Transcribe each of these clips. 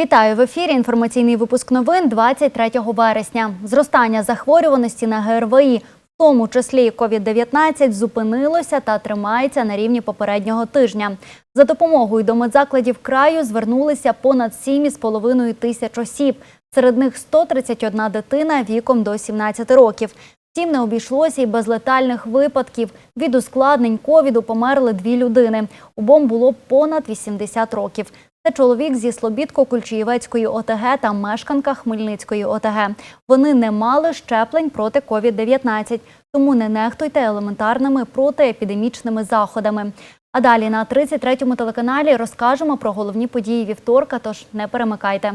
Вітаю в ефірі. Інформаційний випуск новин 23 вересня. Зростання захворюваності на ГРВІ, в тому числі і COVID-19, зупинилося та тримається на рівні попереднього тижня. За допомогою до медзакладів краю звернулися понад 7,5 тисяч осіб. Серед них 131 дитина віком до 17 років. Втім, не обійшлося і без летальних випадків. Від ускладнень ковіду померли дві людини. Обом було понад 80 років. Це чоловік зі Слобідко-Кульчиєвецької ОТГ та мешканка Хмельницької ОТГ. Вони не мали щеплень проти COVID-19, тому не нехтуйте елементарними протиепідемічними заходами. А далі на 33-му телеканалі розкажемо про головні події вівторка, тож не перемикайте.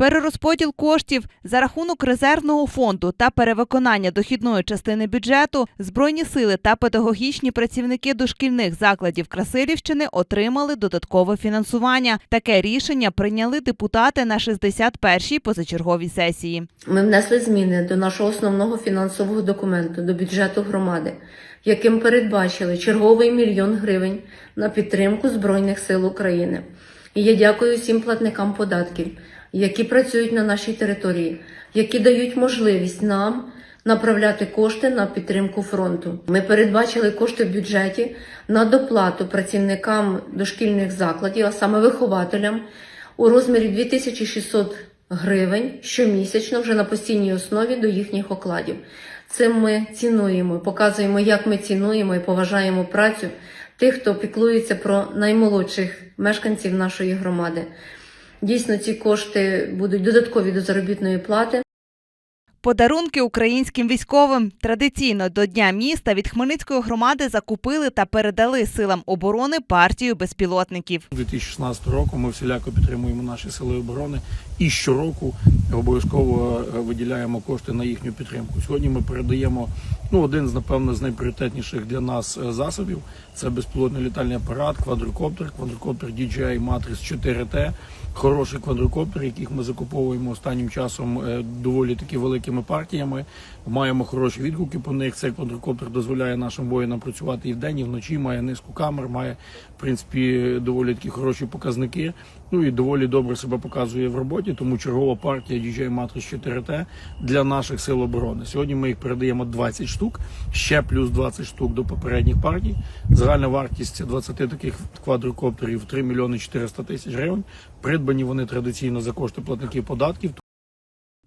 Перерозподіл коштів за рахунок резервного фонду та перевиконання дохідної частини бюджету збройні сили та педагогічні працівники дошкільних закладів Красилівщини отримали додаткове фінансування. Таке рішення прийняли депутати на 61-й позачерговій сесії. Ми внесли зміни до нашого основного фінансового документу до бюджету громади, яким передбачили черговий мільйон гривень на підтримку Збройних сил України. І я дякую всім платникам податків, які працюють на нашій території, які дають можливість нам направляти кошти на підтримку фронту. Ми передбачили кошти в бюджеті на доплату працівникам дошкільних закладів, а саме вихователям, у розмірі 2600 гривень щомісячно вже на постійній основі до їхніх окладів. Цим ми цінуємо, показуємо, як ми цінуємо і поважаємо працю тих, хто піклується про наймолодших мешканців нашої громади. Дійсно, ці кошти будуть додаткові до заробітної плати. Подарунки українським військовим традиційно до Дня міста від Хмельницької громади закупили та передали силам оборони партію безпілотників. 2016 року ми всіляко підтримуємо наші сили оборони і щороку обов'язково е, виділяємо кошти на їхню підтримку. Сьогодні ми передаємо ну один з напевно з найпріоритетніших для нас е, засобів. Це безпілотний літальний апарат, квадрокоптер, квадрокоптер DJI Matrix 4T. Хороший квадрокоптер, яких ми закуповуємо останнім часом е, доволі таки великими партіями. Маємо хороші відгуки по них. Цей квадрокоптер дозволяє нашим воїнам працювати і вдень, і вночі. Має низку камер, має в принципі доволі такі хороші показники. Ну і доволі добре себе показує в роботі. Тому чергова партія DJI Matrix 4T для наших сил оборони. Сьогодні ми їх передаємо 20 штук, ще плюс 20 штук до попередніх партій. Загальна вартість 20 таких квадрокоптерів 3 мільйони 400 тисяч гривень. Придбані вони традиційно за кошти платників податків.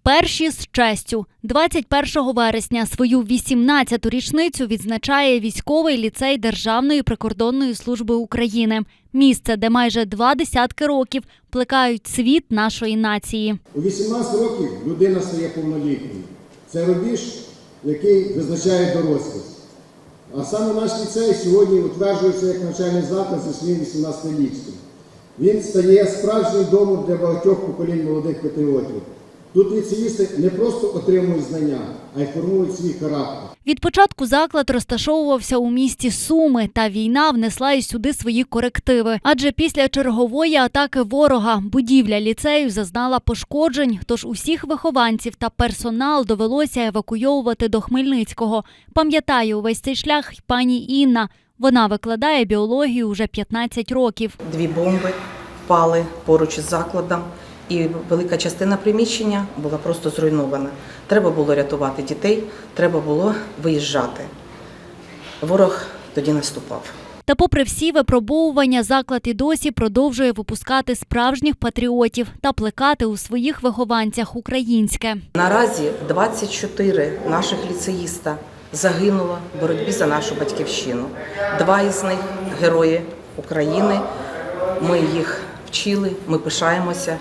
Перші з честю 21 вересня свою 18-ту річницю відзначає військовий ліцей Державної прикордонної служби України. Місце, де майже два десятки років плекають світ нашої нації. У 18 років людина стає повнолітньою. Це рубіж, який визначає дорослість. А саме наш ліцей сьогодні утверджується як навчальний заклад зі своїм 18-літтям. Він стає справжнім домом для багатьох поколінь молодих патріотів. Тут ліцеїсти не просто отримують знання, а й формують свій характер. Від початку заклад розташовувався у місті Суми, та війна внесла і сюди свої корективи. Адже після чергової атаки ворога будівля ліцею зазнала пошкоджень, тож усіх вихованців та персонал довелося евакуйовувати до Хмельницького. Пам'ятає увесь цей шлях пані Інна. Вона викладає біологію вже 15 років. Дві бомби впали поруч із закладом, і велика частина приміщення була просто зруйнована. Треба було рятувати дітей, треба було виїжджати. Ворог тоді наступав. Та, попри всі випробовування, заклад і досі продовжує випускати справжніх патріотів та плекати у своїх вихованцях українське. Наразі 24 наших ліцеїста загинуло в боротьбі за нашу батьківщину. Два із них герої України. Ми їх вчили, ми пишаємося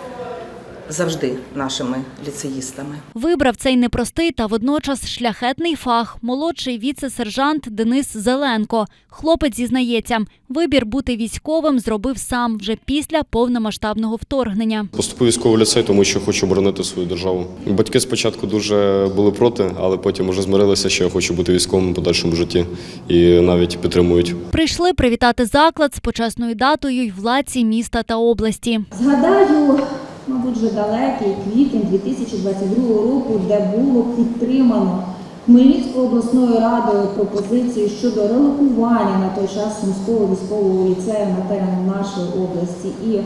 завжди нашими ліцеїстами. Вибрав цей непростий та водночас шляхетний фах молодший віце-сержант Денис Зеленко. Хлопець зізнається, вибір бути військовим зробив сам вже після повномасштабного вторгнення. Поступив військовий ліцей, тому що хочу боронити свою державу. Батьки спочатку дуже були проти, але потім вже змирилися, що я хочу бути військовим у подальшому житті і навіть підтримують. Прийшли привітати заклад з почесною датою й владці міста та області. Згадаю, мабуть, вже далекий квітень 2022 року, де було підтримано Хмельницькою обласною радою пропозицію щодо релокування на той час Сумського військового ліцею на терен нашої області. І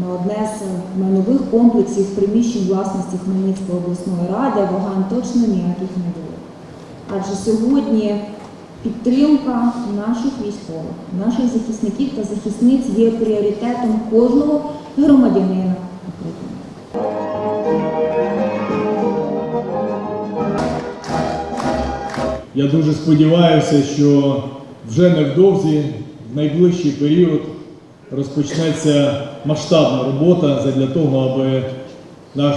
на одне з майнових комплексів приміщень власності Хмельницької обласної ради вагань точно ніяких не було. Адже сьогодні підтримка наших військових, наших захисників та захисниць є пріоритетом кожного громадянина України. Я дуже сподіваюся, що вже невдовзі, в найближчий період, розпочнеться масштабна робота для того, аби наш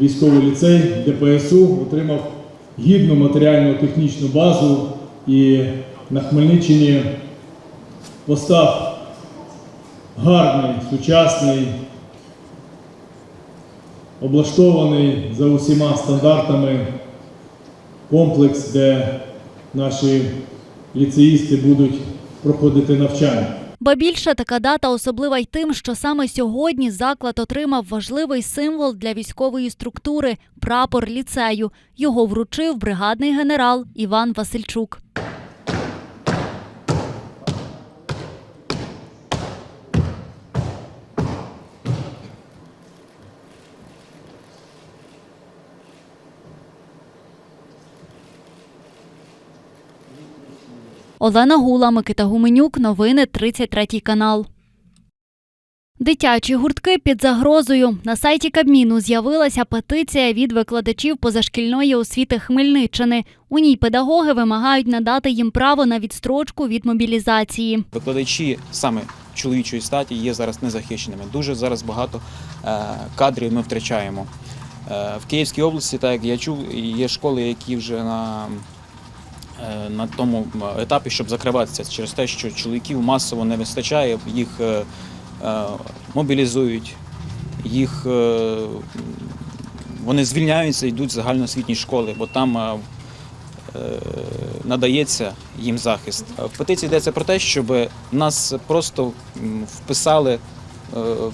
військовий ліцей ДПСУ отримав гідну матеріально-технічну базу і на Хмельниччині постав гарний, сучасний, облаштований за усіма стандартами комплекс, де наші ліцеїсти будуть проходити навчання. Ба більше така дата особлива й тим, що саме сьогодні заклад отримав важливий символ для військової структури прапор ліцею. Його вручив бригадний генерал Іван Васильчук. Олена Гула, Микита Гуменюк. Новини 33 канал. Дитячі гуртки під загрозою. На сайті Кабміну з'явилася петиція від викладачів позашкільної освіти Хмельниччини. У ній педагоги вимагають надати їм право на відстрочку від мобілізації. Викладачі саме чоловічої статі є зараз незахищеними. Дуже зараз багато е, кадрів ми втрачаємо. Е, В Київській області, так як я чув, є школи, які вже на, на тому етапі, щоб закриватися через те, що чоловіків масово не вистачає, їх е, е, мобілізують, їх е, вони звільняються, йдуть в загальноосвітні школи, бо там е, е, надається їм захист. В петиції йдеться про те, щоб нас просто вписали е,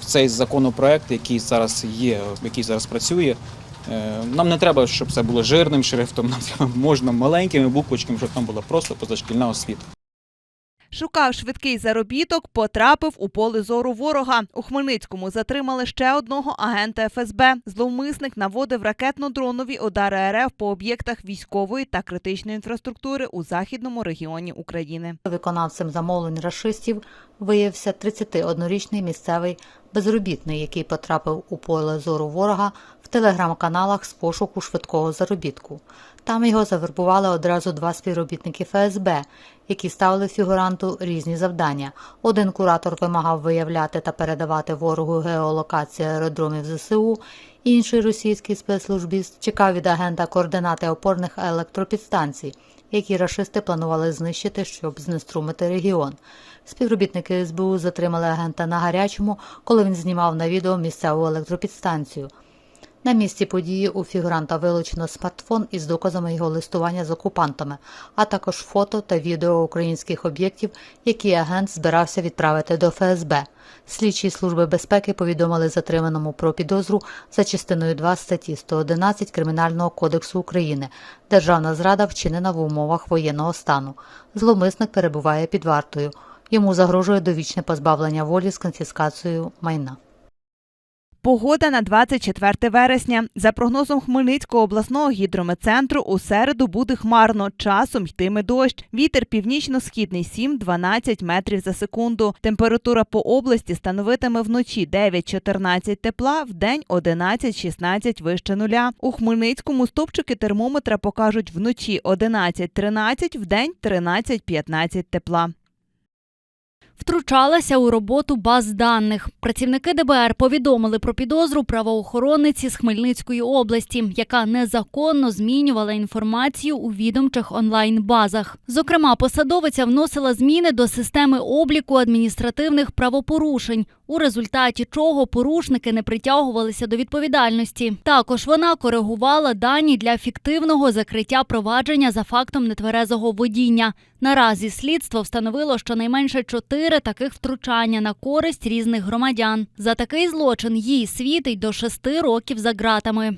в цей законопроект, який зараз є, який зараз працює. Е, Нам не треба, щоб це було жирним шрифтом, нам треба можна маленькими буквочками, щоб там була просто позашкільна освіта. Шукав швидкий заробіток, потрапив у поле зору ворога. У Хмельницькому затримали ще одного агента ФСБ. Зловмисник наводив ракетно-дронові удари РФ по об'єктах військової та критичної інфраструктури у західному регіоні України. Виконавцем замовлень рашистів виявився 31-річний місцевий безробітний, який потрапив у поле зору ворога телеграм-каналах з пошуку швидкого заробітку. Там його завербували одразу два співробітники ФСБ, які ставили фігуранту різні завдання. Один куратор вимагав виявляти та передавати ворогу геолокації аеродромів ЗСУ, інший російський спецслужбіст чекав від агента координати опорних електропідстанцій, які рашисти планували знищити, щоб знеструмити регіон. Співробітники СБУ затримали агента на гарячому, коли він знімав на відео місцеву електропідстанцію. На місці події у фігуранта вилучено смартфон із доказами його листування з окупантами, а також фото та відео українських об'єктів, які агент збирався відправити до ФСБ. Слідчі служби безпеки повідомили затриманому про підозру за частиною 2 статті 111 Кримінального кодексу України Державна зрада вчинена в умовах воєнного стану. Зловмисник перебуває під вартою. Йому загрожує довічне позбавлення волі з конфіскацією майна. Погода на 24 вересня. За прогнозом Хмельницького обласного гідрометцентру, у середу буде хмарно, часом йтиме дощ. Вітер північно-східний 7-12 метрів за секунду. Температура по області становитиме вночі 9-14 тепла, вдень 11-16 вище нуля. У Хмельницькому стопчики термометра покажуть вночі 11-13, вдень 13-15 тепла. Втручалася у роботу баз даних. Працівники ДБР повідомили про підозру правоохоронниці з Хмельницької області, яка незаконно змінювала інформацію у відомчих онлайн-базах. Зокрема, посадовиця вносила зміни до системи обліку адміністративних правопорушень, у результаті чого порушники не притягувалися до відповідальності. Також вона коригувала дані для фіктивного закриття провадження за фактом нетверезого водіння. Наразі слідство встановило щонайменше чотири таких втручання на користь різних громадян. За такий злочин їй світить до шести років за ґратами.